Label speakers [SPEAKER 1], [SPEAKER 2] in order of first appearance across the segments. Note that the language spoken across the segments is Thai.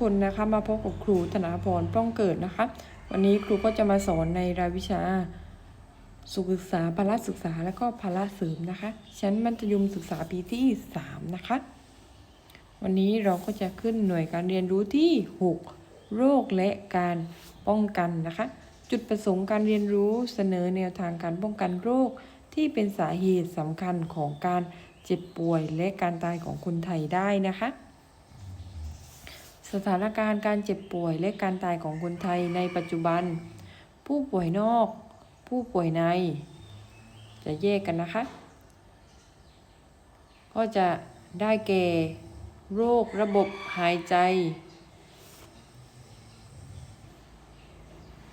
[SPEAKER 1] คนนะคะมาพบกับครูธนาพรป้องเกิดนะคะ วันนี้ครูก็จะมาสอนในรายวิชาสุขศึกษาพละศึกษาและก็พละเสริมนะคะชั้นมัธยมศึกษาปีที่3นะคะ วันนี้เราก็จะขึ้นหน่วยการเรียนรู้ที่6โรคและการป้องกันนะคะ จุดประสงค์การเรียนรู้เสนอแนวทางการป้องกันโรคที่เป็นสาเหตุสำคัญของการเจ็บป่วยและการตายของคนไทยได้นะคะ สถานการณ์การเจ็บป่วยและการตายของคนไทยในปัจจุบัน ผู้ป่วยนอก ผู้ป่วยใน จะแยกกันนะคะ ก็จะได้แก่ โรคระบบหายใจ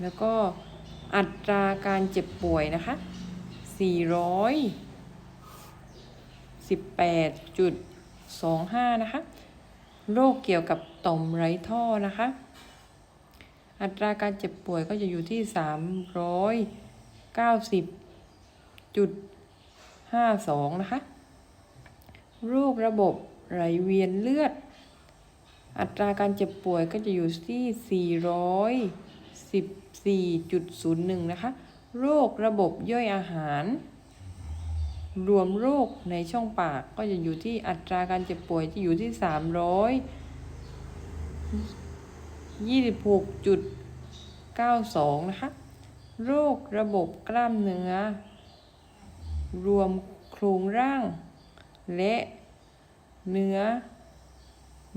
[SPEAKER 1] แล้วก็อัตราการเจ็บป่วยนะคะ418.25 นะคะ โรคเกี่ยวกับต่อมไร้ท่อนะคะ อัตราการเจ็บป่วยก็จะอยู่ที่ 390.52 นะคะ โรคระบบไหลเวียนเลือด อัตราการเจ็บป่วยก็จะอยู่ที่ 414.01 นะคะ โรคระบบย่อยอาหาร รวมโรคในช่องปากก็จะอยู่ที่อัตราการเจ็บป่วยจะอยู่ที่326.92นะคะโรคระบบกล้ามเนื้อ รวมโครงร่าง และเนื้อ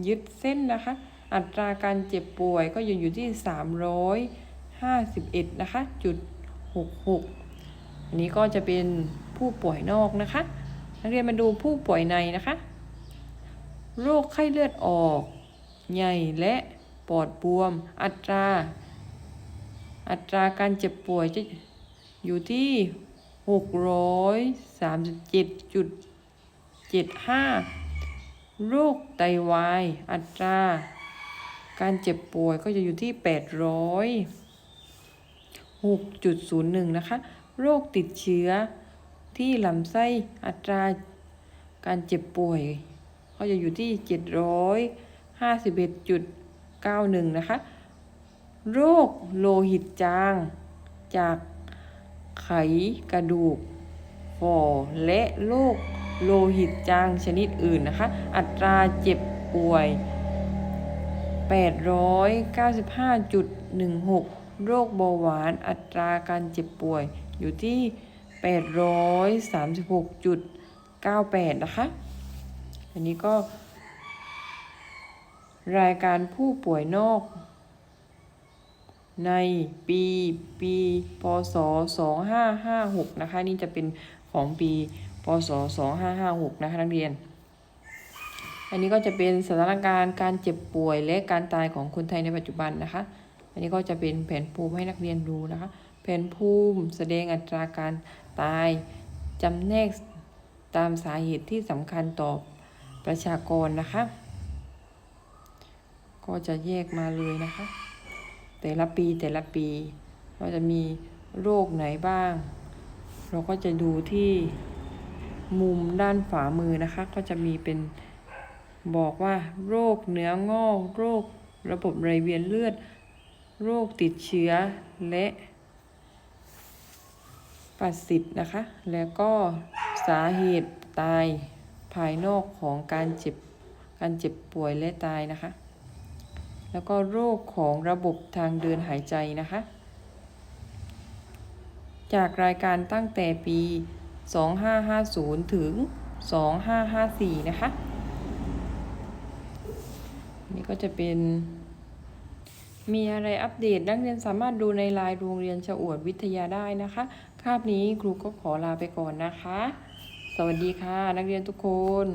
[SPEAKER 1] ยึดเส้นนะคะ อัตราการเจ็บป่วยก็ยังอยู่ที่ 351 นะคะจุด66 อันนี้ก็จะเป็น ผู้ป่วยนอกนะคะ นักเรียนมาดูผู้ป่วยในนะคะ โรคไข้เลือดออก ใหญ่และปอดบวม อัตรา อัตราการเจ็บป่วยจะอยู่ที่ 637.75 โรคไตวาย อัตรา การเจ็บป่วยก็จะอยู่ที่ 806.01 นะคะ โรคติดเชื้อ ที่ลำไส้อัตราการเจ็บป่วย ก็จะอยู่ที่ 751.91 นะคะ โรคโลหิตจางจากไขกระดูกฝ่อและโรคโลหิตจางชนิดอื่นนะคะ อัตราเจ็บป่วย 895.16 โรคเบาหวานอัตราการเจ็บป่วยอยู่ที่ 836.98 นะคะ อันนี้ก็ รายการผู้ป่วยนอก ในปีปีพศ 2556 นะคะ นี่จะเป็นของปีพศ 2556 นะคะ นักเรียน อันนี้ก็จะเป็นสถานการณ์การเจ็บป่วยและการตายของคนไทยในปัจจุบันนะคะ อันนี้ก็จะเป็นแผนภูมิให้นักเรียนดูนะคะแผนภูมิแสดงอัตราการ ตายจำแนกตามสาเหตุที่สำคัญต่อประชากรนะคะ ก็จะแยกมาเลยนะคะ แต่ละปีแต่ละปีว่าจะมีโรคไหนบ้าง เราก็จะดูที่มุมด้านฝามือนะคะ ก็จะมีเป็นบอกว่า โรคเนื้องอก โรคระบบไหลเวียนเลือด โรคติดเชื้อและ ปัสสิทธิ์นะคะ แล้วก็สาเหตุตายภายนอกของการเจ็บการเจ็บป่วยและตายนะคะ แล้วก็โรคของระบบทางเดินหายใจนะคะ จากรายการตั้งแต่ปี 2550 ถึง 2554 นะคะ นี่ก็จะเป็น มีอะไรอัปเดตนักเรียนสามารถดูในไลน์โรงเรียนชะอวดวิทยาได้นะคะ คาบนี้ครูก็ขอลาไปก่อนนะคะ สวัสดีค่ะ นักเรียนทุกคน